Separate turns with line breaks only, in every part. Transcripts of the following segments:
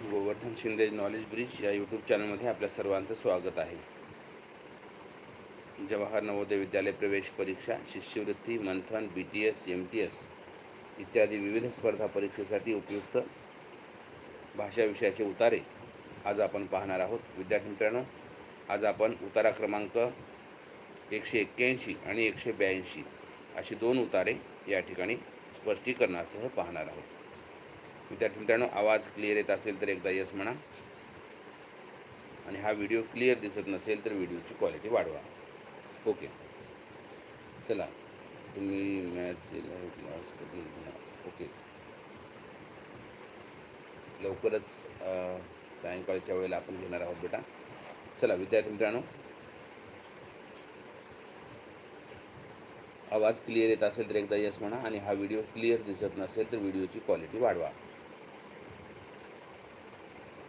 Govardhan Shinde knowledge bridge या YouTube चॅनलमध्ये आपल्या सर्वांचं स्वागत आहे. जवाहर नवोदय विद्यालय प्रवेश परीक्षा शिष्यवृत्ती Manthan B T S M T S इत्यादी विविध स्पर्धा परीक्षेसाठी उपयुक्त भाषा विषयाचे उतारे आज आपण पाहणार आहोत. विद्यार्थी मित्रांनो आज आपण उतारा क्रमांक एकशे एक्क्याऐंशी आणि एकशे ब्याऐंशी अशी दोन उतारे या ठिकाणी स्पष्टीकरणासह पाहणार आहोत. विद्यार्थी मित्रांनो आवाज क्लिअर येत असेल तर एकदा यस म्हणा. आणि हा व्हिडिओ क्लिअर दिसत नसेल तर व्हिडिओची क्वालिटी वाढवा. ओके चला. तुम्ही मॅच क्लास कधी ओके लवकरच सायंकाळच्या वेळेला आपण घेणार आहोत बेटा. चला विद्यार्थी मित्रांनो. आवाज क्लिअर येत असेल तर एकदा यस म्हणा. आणि हा व्हिडिओ क्लिअर दिसत नसेल तर व्हिडिओची क्वालिटी वाढवा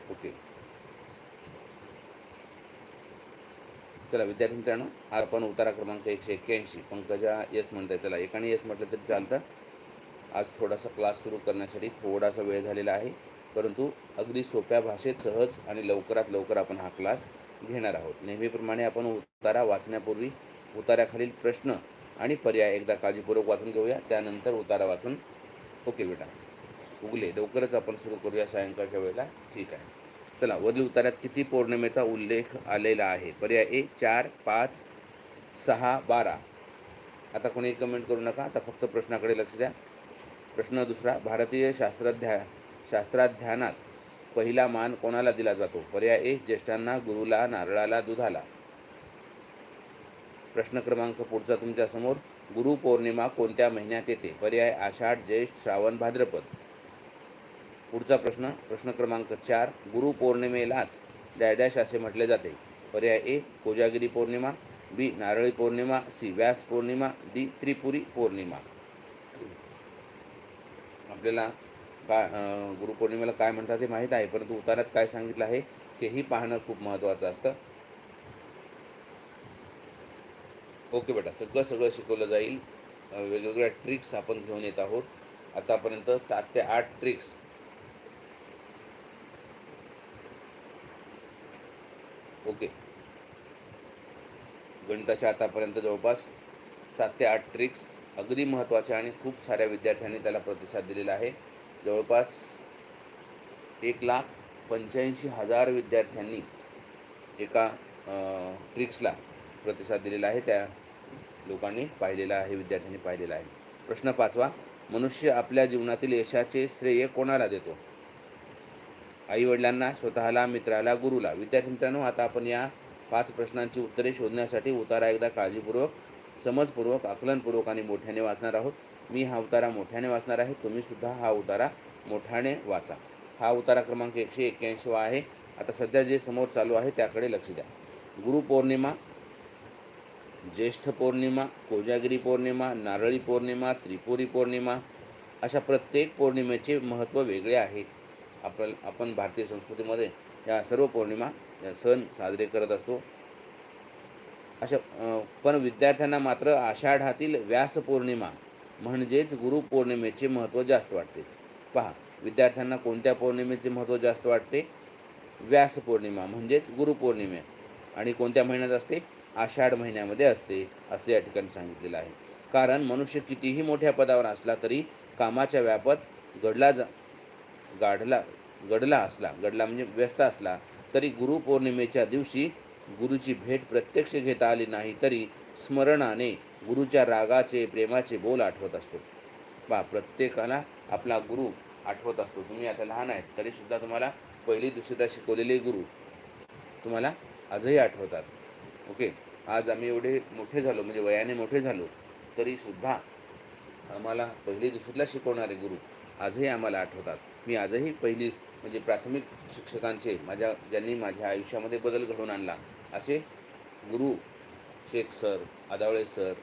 ओके चला विद्यार्थी मित्रांनो आपण उतारा क्रमांक एकशे एक्क्याऐंशी पंकजा यस म्हणताय. चला एकाने यस म्हटलं तरी चालतं. आज थोडासा क्लास सुरू करण्यासाठी थोडासा वेळ झालेला आहे. परंतु अगदी सोप्या भाषेत सहज आणि लवकरात लवकर आपण हा क्लास घेणार आहोत. नेहमीप्रमाणे आपण उतारा वाचण्यापूर्वी उताराखालील प्रश्न आणि पर्याय एकदा काळजीपूर्वक वाचून घेऊया. त्यानंतर उतारा वाचून ओके बेटा उगले लवकरच आपण सुरू करूया सायंकाळच्या वेळेला. ठीक आहे. चला वरील उतार्यात किती पौर्णिमेचा उल्लेख आलेला आहे? पर्याय ए चार पाच सहा बारा. आता कोणी कमेंट करू नका. आता फक्त प्रश्नाकडे लक्ष द्या. प्रश्न दुसरा भारतीय शास्त्राध्या शास्त्राध्यानात पहिला मान कोणाला दिला जातो? पर्याय ए ज्येष्ठांना गुरुला नारळाला दुधाला. प्रश्न क्रमांक पुढचा तुमच्यासमोर. गुरुपौर्णिमा कोणत्या महिन्यात येते? पर्याय आषाढ ज्येष्ठ श्रावण भाद्रपद. पुढचा प्रश्न प्रश्न क्रमांक चार गुरुपौर्णिमेलाच डॅडॅश असे म्हटले जाते. पर्याय A Kojagiri Purnima B Narali Purnima C Vyas Purnima D Tripuri Purnima. आपल्याला का गुरुपौर्णिमेला काय म्हणतात हे माहीत आहे परंतु उतारात काय सांगितलं आहे हेही पाहणं खूप महत्त्वाचं असतं. ओके बेटा सगळं सगळं शिकवलं जाईल. वेगवेगळ्या ट्रिक्स आपण घेऊन येत आहोत. आतापर्यंत सात ते आठ ट्रिक्स ओके. गणिताच्या आतापर्यंत जवळपास सात ते आठ ट्रिक्स अगदी महत्त्वाच्या आणि खूप साऱ्या विद्यार्थ्यांनी त्याला प्रतिसाद दिलेला आहे. जवळपास एक लाख पंच्याऐंशी हजार विद्यार्थ्यांनी एका ट्रिक्सला प्रतिसाद दिलेला आहे. त्या लोकांनी पाहिलेला आहे विद्यार्थ्यांनी पाहिलेला आहे. प्रश्न पाचवा मनुष्य आपल्या जीवनातील यशाचे श्रेय कोणाला देतो? आईवडिलांना स्वतःला मित्राला गुरुला. विद्यार्थी मित्रांनो आता आपण या पाच प्रश्नांची उत्तरे शोधण्यासाठी उतारा एकदा काळजीपूर्वक समजपूर्वक आकलनपूर्वक आणि मोठ्याने वाचणार आहोत. मी हा उतारा मोठ्याने वाचणार आहे. तुम्हीसुद्धा हा उतारा मोठ्याने वाचा. हा उतारा क्रमांक एकशे एक्क्याऐंशी आहे. आता सध्या जे समोर चालू आहे त्याकडे लक्ष द्या. गुरुपौर्णिमा ज्येष्ठ पौर्णिमा कोजागिरी पौर्णिमा नारळी पौर्णिमा त्रिपुरी पौर्णिमा अशा प्रत्येक पौर्णिमेचे महत्त्व वेगळे आहे. आपण आपण भारतीय संस्कृतीमध्ये या सर्व पौर्णिमा या सण साजरे करत असतो. अशा पण विद्यार्थ्यांना मात्र आषाढातील व्यास पौर्णिमा म्हणजेच गुरुपौर्णिमेचे महत्त्व जास्त वाटते. पहा विद्यार्थ्यांना कोणत्या पौर्णिमेचे महत्त्व जास्त वाटते? व्यास पौर्णिमा म्हणजेच गुरुपौर्णिमे आणि कोणत्या महिन्यात असते? आषाढ महिन्यामध्ये असते असे या ठिकाणी सांगितलेलं आहे. कारण मनुष्य कितीही मोठ्या पदावर असला तरी कामाच्या व्यापात घडला जा गाढला गडला असला गडला म्हणजे व्यस्त असला तरी गुरुपौर्णिमेच्या दिवशी गुरुची भेट प्रत्यक्ष घेता आली नाही तरी स्मरणाने गुरुच्या रागाचे प्रेमाचे बोल आठवत असतो. बा प्रत्येकाला आपला गुरु आठवत असतो. तुम्ही आता लहान आहेत तरीसुद्धा तुम्हाला पहिली दुसरीला शिकवलेले गुरु तुम्हाला आजही आठवतात. ओके? आज आम्ही एवढे मोठे झालो म्हणजे वयाने मोठे झालो तरीसुद्धा आम्हाला पहिली दुसरीला शिकवणारे गुरु आजही आम्हाला आठवतात. मी आजही पहिली म्हणजे प्राथमिक शिक्षकांचे माझ्या ज्यांनी माझ्या आयुष्यामध्ये बदल घडवून आणला असे गुरु Shaikh sir Adavale sir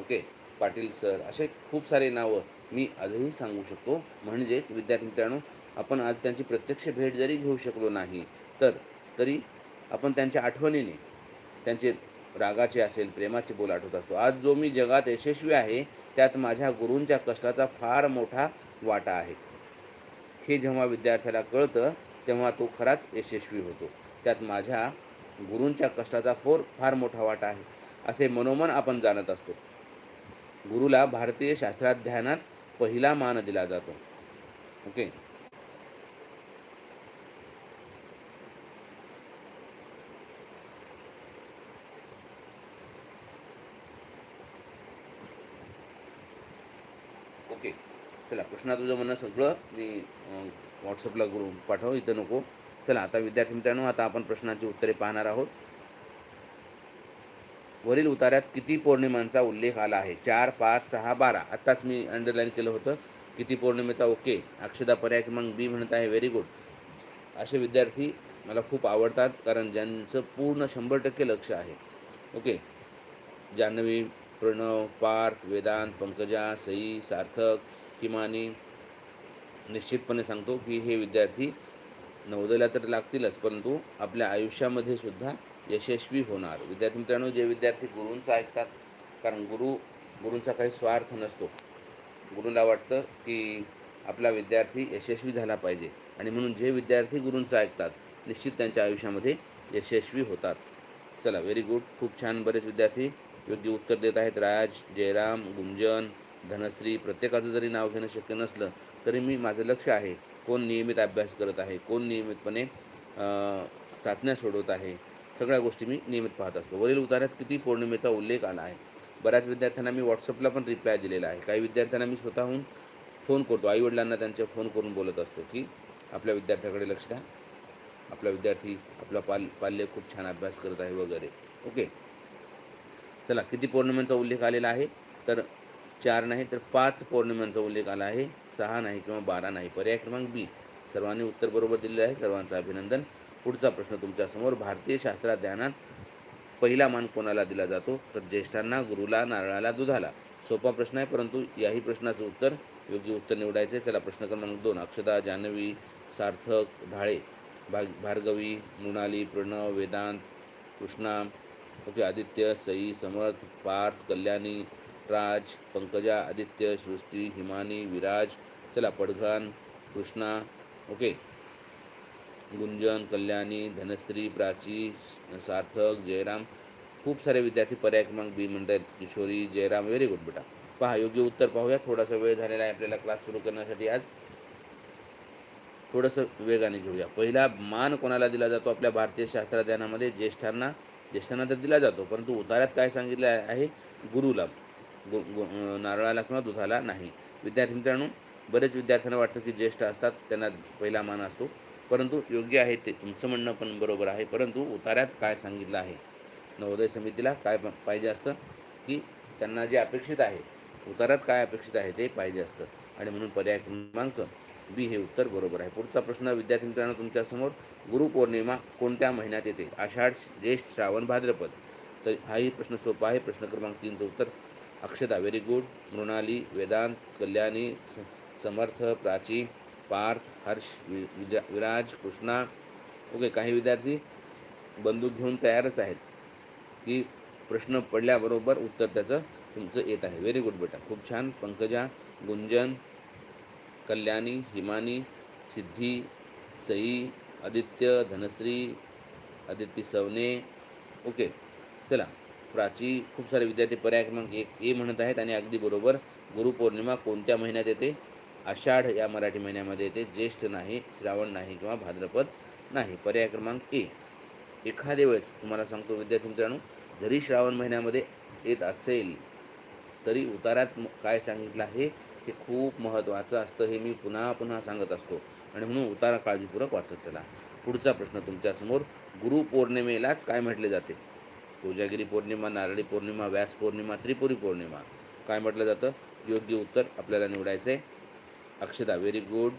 okay Patil sir असे खूप सारे नावं मी आजही सांगू शकतो. म्हणजेच विद्यार्थी मित्रांनो आपण आज त्यांची प्रत्यक्ष भेट जरी घेऊ शकलो नाही तर तरी आपण त्यांच्या आठवणीने त्यांचे रागाचे असेल प्रेमाचे बोल आठवत असतो. आज जो मी जगात यशस्वी आहे त्यात माझ्या गुरूंच्या कष्टाचा फार मोठा वाटा आहे. हे जेव्हा विद्यार्थ्याला कळतं तेव्हा तो खराच यशस्वी होतो. त्यात माझ्या गुरूंच्या कष्टाचा फोर फार मोठा वाटा आहे असे मनोमन आपण जाणत असतो. गुरुला भारतीय शास्त्राध्ययनात पहिला मान दिला जातो. ओके? ओके. चला कृष्णा तुझं म्हणणं सगळं मी व्हॉट्सअपला करून पाठव इथं नको. चला आता विद्यार्थी मित्रांनो आता आपण प्रश्नांची उत्तरे पाहणार आहोत. वरील उतार्यात किती पौर्णिमांचा उल्लेख आला आहे? चार पाच सहा बारा. आत्ताच मी अंडरलाईन केलं होतं. किती पौर्णिमेचा ओके? अक्षदा पर्याय क्रमांक बी म्हणत आहे व्हेरी गुड असे विद्यार्थी मला खूप आवडतात कारण ज्यांचं पूर्ण शंभर टक्के लक्ष आहे. ओके. जान्हवी प्रणव पार्थ वेदांत पंकजा सई सार्थक हिमानी निश्चितपणे सांगतो की हे विद्यार्थी नवोदयला तर लागतीलच परंतु आपल्या आयुष्यामध्ये सुद्धा यशस्वी होणार. विद्यार्थी मित्रांनो जे विद्यार्थी गुरूंचं ऐकतात कारण गुरु गुरूंचा काही स्वार्थ नसतो. गुरूला वाटतं की आपला विद्यार्थी यशस्वी झाला पाहिजे. आणि म्हणून जे विद्यार्थी गुरूंचं ऐकतात निश्चित त्यांच्या आयुष्यामध्ये यशस्वी होतात. चला व्हेरी गुड खूप छान बरेच विद्यार्थी योग्य उत्तर देत आहेत. राज जयराम गुंजन धनश्री प्रत्येकाचं जरी नाव घेणं शक्य नसलं तरी मी माझं लक्ष आहे कोण नियमित अभ्यास करत आहे कोण नियमितपणे चाचण्या सोडवत आहे सगळ्या गोष्टी मी नियमित पाहत असतो. वरील उतार्यात किती पौर्णिमेचा उल्लेख आला आहे? बऱ्याच विद्यार्थ्यांना मी व्हॉट्सअपला पण रिप्लाय दिलेला आहे. काही विद्यार्थ्यांना मी स्वतःहून फोन करतो. आईवडिलांना त्यांचे फोन करून बोलत असतो की आपल्या विद्यार्थ्याकडे लक्ष द्या. आपला विद्यार्थी आपला पाल पाल्य खूप छान अभ्यास करत आहे वगैरे. ओके. चला किती पौर्णिमेचा उल्लेख आलेला आहे? तर चार नाही तर पाच पौर्णिमांचा उल्लेख आला आहे. सहा नाही किंवा बारा नाही. पर्याय क्रमांक बी. सर्वांनी उत्तर बरोबर दिलेलं आहे. सर्वांचं अभिनंदन. पुढचा प्रश्न तुमच्यासमोर. भारतीय शास्त्राध्ययनात पहिला मान कोणाला दिला जातो? तर ज्येष्ठांना गुरुला नारळाला दुधाला. सोपा प्रश्न आहे परंतु याही प्रश्नाचं उत्तर योग्य उत्तर निवडायचं आहे चला प्रश्न क्रमांक दोन. अक्षदा जान्हवी सार्थक ढाळे भाग भार्गवी मृणाली प्रणव वेदांत कृष्णा ओके आदित्य सई समर्थ पार्थ कल्याणी राज पंकजा आदित्य सृष्टी हिमानी विराज चला पडघान कृष्णा ओके. गुंजन कल्याणी धनश्री प्राची सार्थक जयराम. खूप सारे विद्यार्थी पर्याय क्रमांक बी म्हणतात किशोरी जयराम व्हेरी गुड बेटा. पहा योग्य उत्तर पाहूया. थोडासा वेळ झालेला आहे आपल्याला क्लास सुरू करण्यासाठी आज. थोडंसं वेगाने घेऊया. पहिला मान कोणाला दिला जातो? आपल्या भारतीय शास्त्रज्ञानामध्ये ज्येष्ठांना. ज्येष्ठांना तर दिला जातो परंतु उतार्यात काय सांगितलं आहे? गुरुला. गो गो नारळाला किंवा दुधाला नाही. विद्यार्थी मित्रांनो बरेच विद्यार्थ्यांना वाटतं की ज्येष्ठ असतात त्यांना पहिला मान असतो. परंतु योग्य आहे ते तुमचं म्हणणं पण बरोबर आहे. परंतु उतार्यात काय सांगितलं आहे? नवोदय समितीला काय प- पाहिजे असतं? की त्यांना जे अपेक्षित आहे उतारात काय अपेक्षित आहे ते पाहिजे असतं. आणि म्हणून पर्याय क्रमांक बी हे उत्तर बरोबर आहे. पुढचा प्रश्न विद्यार्थी मित्रांनो तुमच्यासमोर गुरुपौर्णिमा कोणत्या महिन्यात येते? आषाढ ज्येष्ठ श्रावण भाद्रपद. तर हाही प्रश्न सोपा आहे. प्रश्न क्रमांक तीनचं उत्तर अक्षता व्हेरी गुड मृणाली वेदांत कल्याणी स- समर्थ प्राची पार्थ हर्ष विजा विराज कृष्णा. ओके काही विद्यार्थी बंदूक घेऊन तयारच आहेत. की प्रश्न पडल्याबरोबर उत्तर त्याचं तुमचं येत आहे. व्हेरी गुड बेटा. खूप छान. पंकजा गुंजन कल्याणी हिमानी सिद्धी सई आदित्य धनश्री आदित्य सवने. ओके चला. प्राची खूप सारे विद्यार्थी पर्याय क्रमांक एक ए म्हणत आहेत आणि अगदी बरोबर गुरुपौर्णिमा कोणत्या महिन्यात येते? आषाढ या मराठी महिन्यामध्ये येते ज्येष्ठ नाही श्रावण नाही किंवा भाद्रपद नाही. पर्याय क्रमांक ए. एखाद्या वेळेस तुम्हाला सांगतो विद्यार्थी मित्रांनो जरी श्रावण महिन्यामध्ये येत असेल तरी उतारात काय सांगितलं आहे? हे खूप महत्त्वाचं असतं हे मी पुन्हा पुन्हा सांगत असतो. आणि म्हणून उतारा काळजीपूर्वक वाचत चला. पुढचा प्रश्न तुमच्यासमोर गुरुपौर्णिमेलाच काय म्हटले जाते? कोजागिरी पौर्णिमा नारळी पौर्णिमा व्यास पौर्णिमा त्रिपुरी पौर्णिमा. काय म्हटलं जातं? योग्य उत्तर आपल्याला निवडायचं आहे अक्षता व्हेरी गुड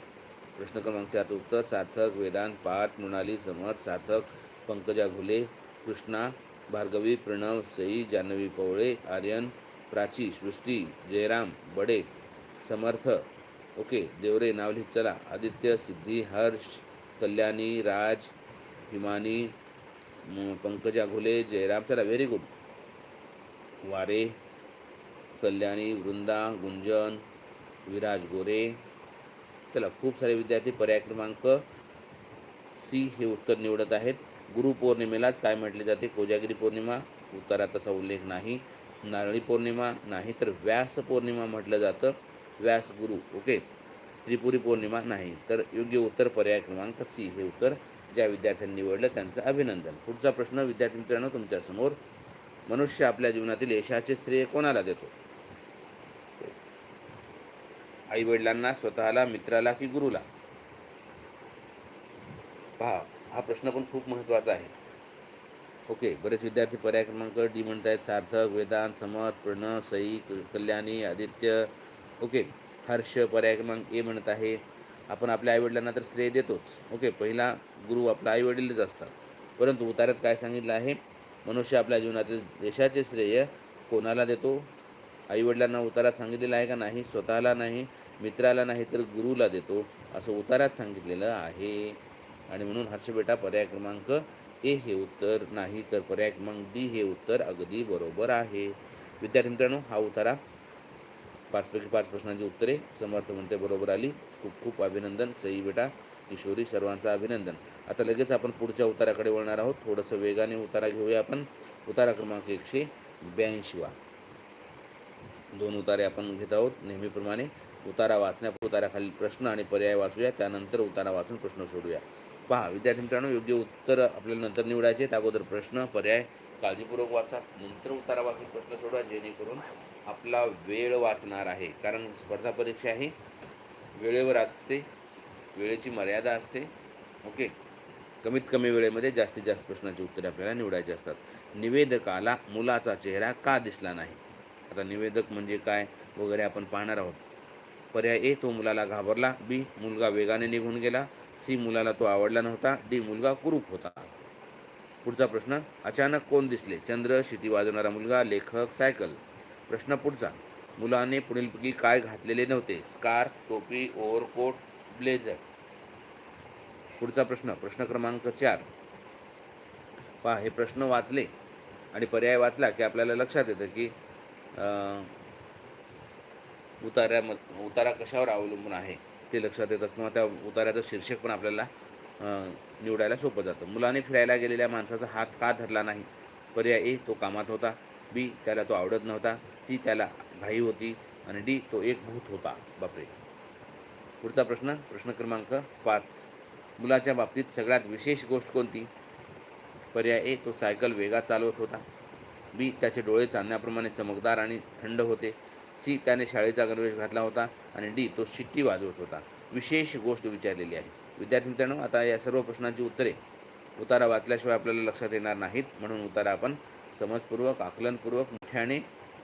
प्रश्न क्रमांक चारचं उत्तर सार्थक वेदांत पाठ मृणाली समर्थ सार्थक पंकजा घुले कृष्णा भार्गवी प्रणव सई जान्हवी पवळे आर्यन प्राची सृष्टी जयराम बडे समर्थ. ओके देवरे नाव लिहित चला. आदित्य सिद्धी हर्ष कल्याणी राज हिमानी पंकजा घुले जयराम चला व्हेरी गुड वारे कल्याणी वृंदा गुंजन विराज गोरे. चला खूप सारे विद्यार्थी पर्याय क्रमांक सी हे उत्तर निवडत आहेत. गुरुपौर्णिमेलाच काय म्हटले जाते? कोजागिरी पौर्णिमा. उत्तरात तसा उल्लेख नाही. नारळी पौर्णिमा नाही तर व्यास पौर्णिमा म्हटलं जातं. व्यास गुरु ओके त्रिपुरी पौर्णिमा नाही तर योग्य उत्तर पर्याय क्रमांक सी हे उत्तर ज्या विद्यार्थ्यांनी निवडलं त्यांचं अभिनंदन. पुढचा प्रश्न विद्यार्थी मित्रांनो तुमच्यासमोर मनुष्य आपल्या जीवनातील यशाचे श्रेय कोणाला देतो? आई वडिलांना स्वतःला मित्राला की गुरुला? पहा हा प्रश्न पण खूप महत्त्वाचा आहे. ओके बरेच विद्यार्थी पर्याय क्रमांक डी म्हणत आहेत सार्थक वेदांत समत प्रणव सई कल्याणी आदित्य. ओके हर्ष पर्याय क्रमांक ए म्हणत आहे. आपण आपल्या आईवडिलांना तर श्रेय देतोच. ओके पहिला गुरु आपला आईवडीलच असतात. परंतु उतार्यात काय सांगितलं आहे? मनुष्य आपल्या जीवनातील देशाचे श्रेय कोणाला देतो? आईवडिलांना उतारात सांगितलेलं आहे का नाही? स्वतःला नाही मित्राला नाही तर गुरुला देतो असं उतारात सांगितलेलं आहे. आणि म्हणून हर्षबेटा पर्याय क्रमांक ए हे उत्तर नाही तर पर्याय क्रमांक डी हे उत्तर अगदी बरोबर आहे. विद्यार्थी मित्रांनो हा उतारा पाचपैकी पाच प्रश्नांची उत्तरे. समर्थ म्हणते बरोबर आली. खूप खूप अभिनंदन. सई बेटा किशोरी सर्वांचं अभिनंदन. आता लगेच आपण पुढच्या उताराकडे वळणार आहोत. थोडंसं वेगाने उतारा घेऊया आपण. उतारा क्रमांक एकशे ब्याऐंशीवा दोन उतारे आपण घेत आहोत नेहमीप्रमाणे. उतारा वाचण्या उताराखालील प्रश्न आणि पर्याय वाचूया. त्यानंतर उतारा वाचून प्रश्न सोडूया. पहा विद्यार्थी मित्रांनो योग्य उत्तर आपल्याला नंतर निवडायचे आहेत. अगोदर प्रश्न पर्याय काळजीपूर्वक वाचा नंतर उतारा वाचून प्रश्न सोडवा जेणेकरून आपला वेळ वाचणार आहे. कारण स्पर्धा परीक्षा ही वेळेवर असते वेळेची मर्यादा असते. ओके? कमीत कमी वेळेमध्ये जास्तीत जास्त प्रश्नांची उत्तरे आपल्याला निवडायची असतात. निवेदकाला मुलाचा चेहरा का दिसला नाही? आता निवेदक म्हणजे काय वगैरे आपण पाहणार आहोत. पर्याय ए तो मुलाला घाबरला. बी मुलगा वेगाने निघून गेला. सी मुलाला तो आवडला नव्हता. डी मुलगा कुरूप होता. पुढचा प्रश्न. अचानक कोण दिसले? चंद्र शिटी वाजवणारा मुलगा लेखक सायकल. प्रश्न पुढचा. मुलाने पुढीलपैकी काय घातलेले नव्हते? स्कार्फ टोपी ओव्हरकोट ब्लेझर. पुढचा प्रश्न. प्रश्न क्रमांक चार. पहा हे प्रश्न वाचले आणि पर्याय वाचला की आपल्याला लक्षात येतं की उताऱ्याम उतारा कशावर अवलंबून आहे? ते लक्षात येतं किंवा त्या उतार्याचं शीर्षक पण आपल्याला निवडायला सोपं जातं. मुलाने फिरायला गेलेल्या माणसाचा हात का धरला नाही? पर्याय ए तो कामात होता. बी त्याला तो आवडत नव्हता. सी त्याला घाई होती. आणि डी तो एक भूत होता. बापरे. पुढचा प्रश्न प्रश्न क्रमांक पाच. मुलाच्या बाबतीत सगळ्यात विशेष गोष्ट कोणती? पर्याय ए तो सायकल वेगात चालवत होता. बी त्याचे डोळे चांदण्याप्रमाणे चमकदार आणि थंड होते. सी त्याने शाळेचा गणवेश घातला होता. आणि डी तो शिट्टी वाजवत होता. विशेष गोष्ट विचारलेली आहे. विद्यार्थी मित्रांनो आता या सर्व प्रश्नांची उत्तरे उतारा वाचल्याशिवाय आपल्याला लक्षात येणार नाहीत. म्हणून उतारा आपण समजपूर्वक आकलनपूर्वक मोठ्याने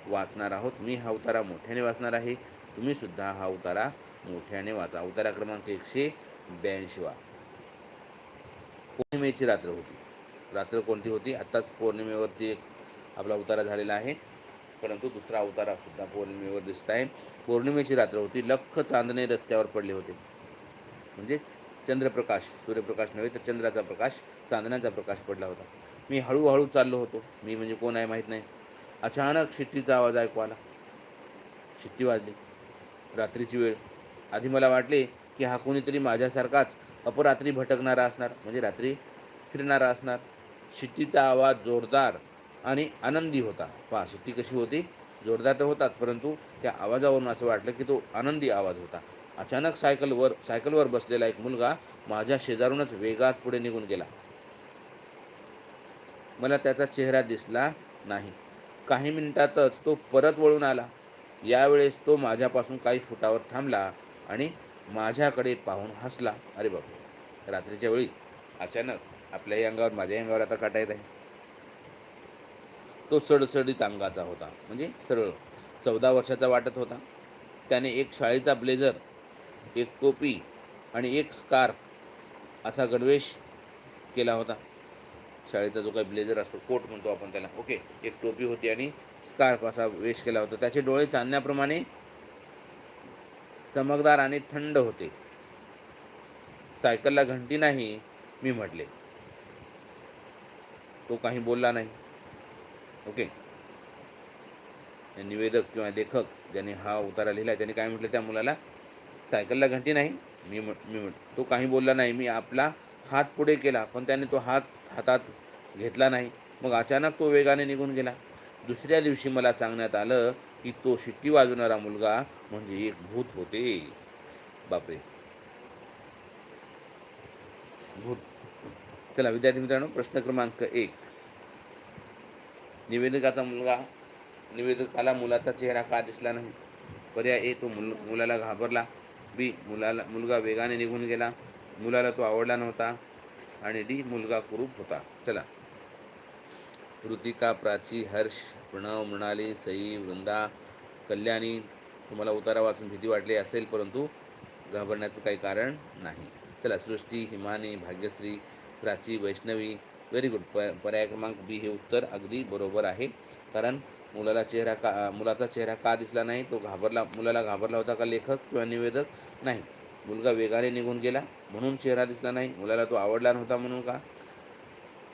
वाचणार आहोत. मी हा उतारा मोठ्याने वाचणार आहे. तुम्ही सुद्धा हा उतारा मोठ्याने वाचा. उतारा क्रमांक एकशे ब्याऐंशीवा. पौर्णिमेची रात्र होती. रात्र कोणती होती? आत्ताच पौर्णिमेवरती एक आपला उतारा झालेला आहे. परंतु दुसरा अवतारा सुद्धा पौर्णिमेवर दिसत आहे. पौर्णिमेची रात्र होती. लख चांदणे रस्त्यावर पडले होते. म्हणजेच चंद्रप्रकाश सूर्यप्रकाश नव्हे तर चंद्राचा प्रकाश चांदण्याचा प्रकाश पडला होता. मी हळूहळू चाललो होतो. मी म्हणजे कोण आहे माहीत नाही. अचानक शिट्टीचा आवाज ऐकू आला. शिट्टी वाजली. रात्रीची वेळ. आधी मला वाटले की हा कोणीतरी माझ्यासारखाच अपरात्री भटकणारा असणार म्हणजे रात्री फिरणारा असणार. शिट्टीचा आवाज जोरदार आणि आनंदी होता. पहा शिट्टी कशी होती? जोरदार तर होतात परंतु त्या आवाजावरून असं वाटलं की तो आनंदी आवाज होता. अचानक सायकलवर सायकलवर बसलेला एक मुलगा माझ्या शेजारूनच वेगात पुढे निघून गेला. मला त्याचा चेहरा दिसला नाही. काही मिनिटातच तो परत वळून आला. यावेळेस तो माझ्यापासून काही फुटावर थांबला आणि माझ्याकडे पाहून हसला. अरे बापरे! रात्रीच्या वेळी अचानक आपल्याही अंगावर माझ्याही अंगावर आता काटा येत आहे. तो सडसडीत अंगाचा होता. म्हणजे सरळ चौदा वर्षाचा वाटत होता. त्याने एक शाळेचा ब्लेझर एक टोपी आणि एक स्कार्फ असा गणवेश केला होता. शाळेचा जो काही ब्लेझर असतो कोट म्हणतो आपण त्याला. ओके एक टोपी होती आणि स्कार्फ असा वेश केला होता. त्याचे डोळे चांदण्याप्रमाणे चमकदार आणि थंड होते. सायकलला घंटी नाही मी म्हटले. तो काही बोलला नाही. ओके निवेदक किंवा लेखक ज्याने हा उतारा लिहिला त्याने काय म्हटलं? त्या मुलाला सायकलला घंटी नाही. मी म्हट मी म्हट तो काही बोलला नाही. मी आपला हात पुढे केला पण त्याने तो हात हातात घेतला नाही. मग अचानक तो वेगाने निघून गेला. दुसऱ्या दिवशी मला सांगण्यात आलं की तो शिट्टी वाजवणारा मुलगा म्हणजे एक भूत होते. बापरे. भूत. चला विद्यार्थी मित्रांनो प्रश्न क्रमांक एक. निवेदकाचा मुलगा निवेदकाला मुलाचा चेहरा का दिसला नाही? पर्याय ए तो मुल मुलाला घाबरला. बी मुलाला मुलगा वेगाने निघून गेला. मुलाला तो आवडला नव्हता आणि डी मुलगा कुरूप होता. चला. ऋतिका प्राची हर्ष प्रणव मृणाली सई वृंदा कल्याणी तुम्हाला उतारा वाचून भीती वाटली असेल परंतु घाबरण्याचं काही कारण नाही. चला सृष्टी हिमानी भाग्यश्री प्राची वैष्णवी व्हेरी गुड प पर्याय क्रमांक बी हे उत्तर अगदी बरोबर आहे. कारण मुलाला चेहरा का मुलाचा चेहरा का दिसला नाही तो घाबरला मुलाला घाबरला होता का लेखक किंवा निवेदक? नाही. मुलगा वेगाने निघून गेला म्हणून चेहरा दिसला नाही. मुलाला तो आवडला नव्हता म्हणून का?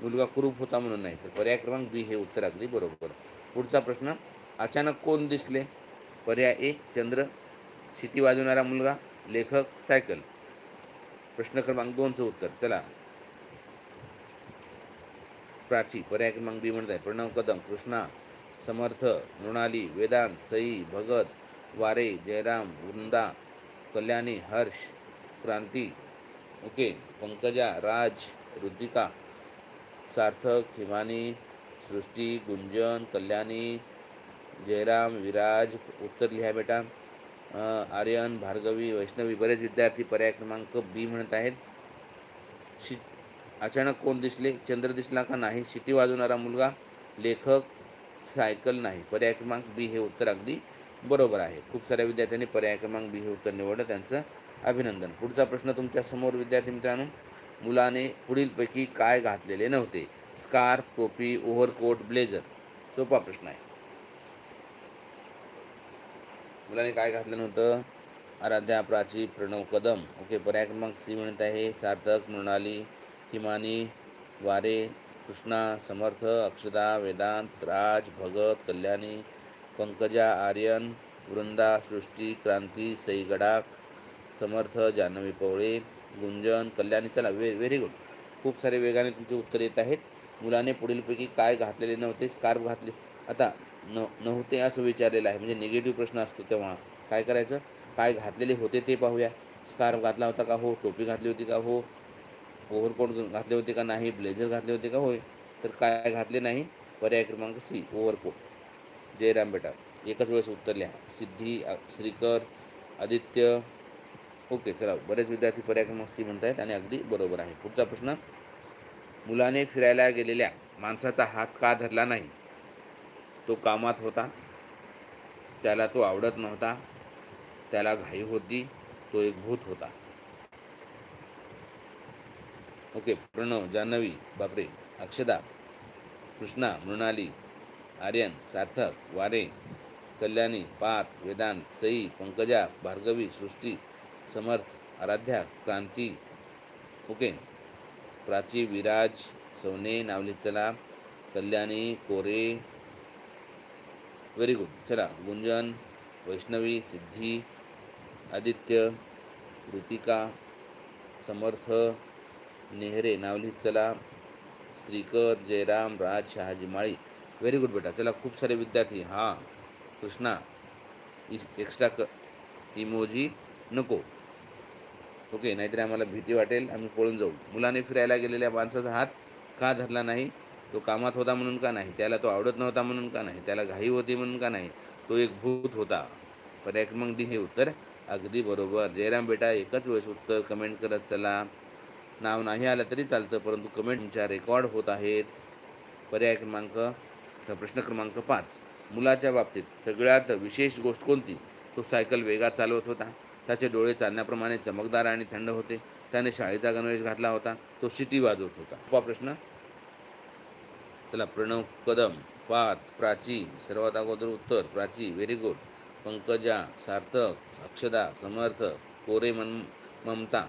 मुलगा कुरूप होता म्हणून नाही. तर पर्याय क्रमांक बी हे उत्तर अगदी बरोबर. पुढचा प्रश्न अचानक कोण दिसले? पर्याय ए चंद्र. शिती वाजवणारा मुलगा लेखक सायकल. प्रश्न क्रमांक दोनचं उत्तर. चला. प्राची पर्याय क्रमांक बी म्हणत आहे प्रणव कदम कृष्णा. समर्थ मृणाली वेदांत सई भगत वारे जयराम वृंदा कल्याणी हर्ष क्रांती ओके पंकजा राज ऋतिका सार्थक हिमानी सृष्टी गुंजन कल्याणी जयराम विराज उत्तर लिहा बेटा. आर्यन भार्गवी वैष्णवी बरेच विद्यार्थी पर्याय क्रमांक बी म्हणत आहेत. शि अचानक कोण दिसले? चंद्र दिसला का नाही? शिटी वाजवणारा मुलगा लेखक सायकल नाही. पर्याय क्रमांक बी हे उत्तर अगदी बरोबर आहे. खूप साऱ्या विद्यार्थ्यांनी पर्याय क्रमांक बी हे उत्तर निवडलं. त्यांचं अभिनंदन. पुढचा प्रश्न तुमच्यासमोर विद्यार्थी मित्रांनो. मुलाने पुढीलपैकी काय घातलेले नव्हते? स्कार्फ टोपी ओव्हरकोट ब्लेझर. सोपा प्रश्न आहे. मुलाने काय घातलं नव्हतं? आराध्या प्राची प्रणव कदम. ओके पर्याय क्रमांक सी म्हणत आहे. सार्थक मृणाली हिमानी वारे कृष्णा समर्थ अक्षदा वेदांत राज भगत कल्याणी पंकजा आर्यन वृंदा सृष्टी क्रांती सई गडाख समर्थ जान्हवी पवळे गुंजन कल्याणी. चला वे व्हेरी गुड. खूप सारे वेगाने तुमचे उत्तर येत आहेत. मुलाने पुढीलपैकी काय घातलेले नव्हते स्कार्फ घातले. आता न नव्हते असं विचारलेलं आहे. म्हणजे निगेटिव्ह प्रश्न असतो तेव्हा. काय करायचं? काय घातलेले होते ते पाहूया. स्कार्फ घातला होता का हो? टोपी घातली होती का हो? ओव्हरकोट घातले होते का नाही ब्लेझर घातले होते का होय तर काय घातले नाही पर्याय क्रमांक सी ओव्हरकोट जयराम बेटा एकाच वेळेस उत्तर लिहा. सिद्धी श्रीकर आदित्य. ओके चला बरेच विद्यार्थी पर्याय क्रमांक सी म्हणत आहेत आणि अगदी बरोबर आहे. पुढचा प्रश्न मुलाने फिरायला गेलेल्या माणसाचा हात का धरला नाही? तो कामात होता त्याला तो आवडत नव्हता त्याला घाई होती तो एक भूत होता. ओके प्रणव जान्हवी बापरे अक्षदा कृष्णा मृणाली आर्यन सार्थक वारे कल्याणी पात वेदांत सई पंकजा भार्गवी सृष्टी समर्थ आराध्या क्रांती. ओके प्राची विराज सवने नावली चला कल्याणी कोरे व्हेरी गुड. चला गुंजन वैष्णवी सिद्धी आदित्य ऋतिका समर्थ नेहरे नावली चला श्रीकर जयराम राज शहाजी माळी. व्हेरी गुड बेटा. चला खूप सारे विद्यार्थी. हां कृष्णा एक्स्ट्रा क इमोजी नको. ओके नाहीतरी आम्हाला भीती वाटेल. आम्ही पळून जाऊ. मुलाने फिरायला गेलेल्या माणसाचा हात का धरला नाही? तो कामात होता म्हणून का नाही? त्याला तो आवडत नव्हता म्हणून का नाही? त्याला घाई होती म्हणून का नाही? तो एक भूत होता. पर्याय क्रमांक डी हे उत्तर अगदी बरोबर. जयराम बेटा एकच वेळेस उत्तर. कमेंट करत चला. नाव नाही आलं तरी चालतं परंतु कमेंटच्या रेकॉर्ड होत आहेत. पर्याय क्रमांक प्रश्न क्रमांक पाच. मुलाच्या बाबतीत सगळ्यात विशेष गोष्ट कोणती? तो सायकल वेगात चालवत होता. त्याचे डोळे चालण्याप्रमाणे चमकदार आणि थंड होते. त्याने शाळेचा गणवेश घातला होता. तो शिटी वाजवत होता. सोपा प्रश्न. चला प्रणव कदम पात प्राची सर्वात अगोदर उत्तर प्राची व्हेरी गुड पंकजा सार्थक अक्षदा समर्थ कोरे मन Mamta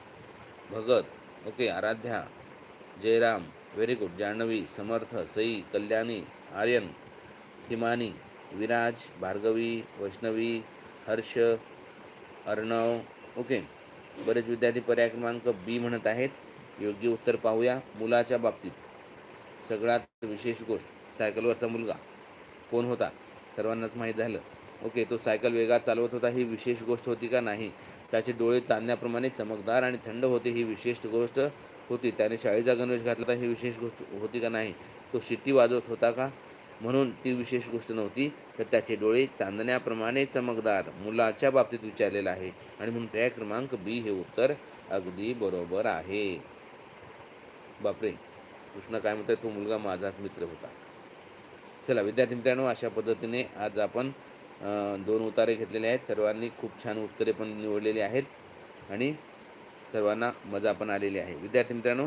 Bhagat okay Aradhya Jayram very good Janhavi Samarth Sai Kalyani Aryan Himani Viraj Bhargavi Vaishnavi Harsh Arnav okay. बरेच विद्यार्थी पर्याय क्रमांक बी म्हणत आहेत. योग्य उत्तर पाहूया. मुलाच्या बाबतीत सगळ्यात विशेष गोष्ट सायकलवरचा मुलगा. कोण होता? सर्वांनाच माहीत झालं. ओके तो सायकल वेगात चालवत होता ही विशेष गोष्ट होती का? नाही. त्याचे डोळे चांदण्याप्रमाणे चमकदार आणि थंड होते ही विशेष गोष्ट होती. त्याने शाळेचा गणवेश घातला तर ही विशेष गोष्ट होती का नाही? तो शिट्टी वाजवत होता का? म्हणून ती विशेष गोष्ट नव्हती. तर त्याचे डोळे चांदण्याप्रमाणे चमकदार मुलाच्या बाबतीत विचारलेलं आहे. आणि म्हणून त्या क्रमांक बी हे उत्तर अगदी बरोबर आहे. बापरे! कृष्ण काय म्हणतात तो मुलगा माझाच मित्र होता. चला विद्यार्थी मित्रांनो अशा पद्धतीने आज आपण दोन उतारे घेतलेले आहेत. सर्वांनी खूप छान उत्तरे पण निवडलेली आहेत आणि सर्वांना मजा पण आलेली आहे. विद्यार्थी मित्रांनो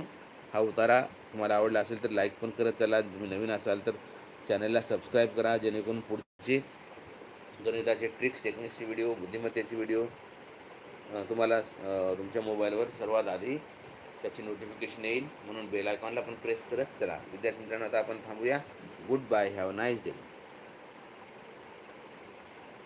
हा उतारा तुम्हाला आवडला असेल तर लाईक पण करत चला. तुम्ही नवीन असाल तर चॅनलला सबस्क्राईब करा जेणेकरून पुढचे गणिताचे ट्रिक्स टेक्निक्सचे व्हिडिओ बुद्धिमत्तेचे व्हिडिओ तुम्हाला तुमच्या मोबाईलवर सर्वात आधी त्याची नोटिफिकेशन येईल. म्हणून बेल आयकॉनला पण प्रेस करत चला. विद्यार्थी मित्रांनो आता आपण थांबूया. Good bye have nice day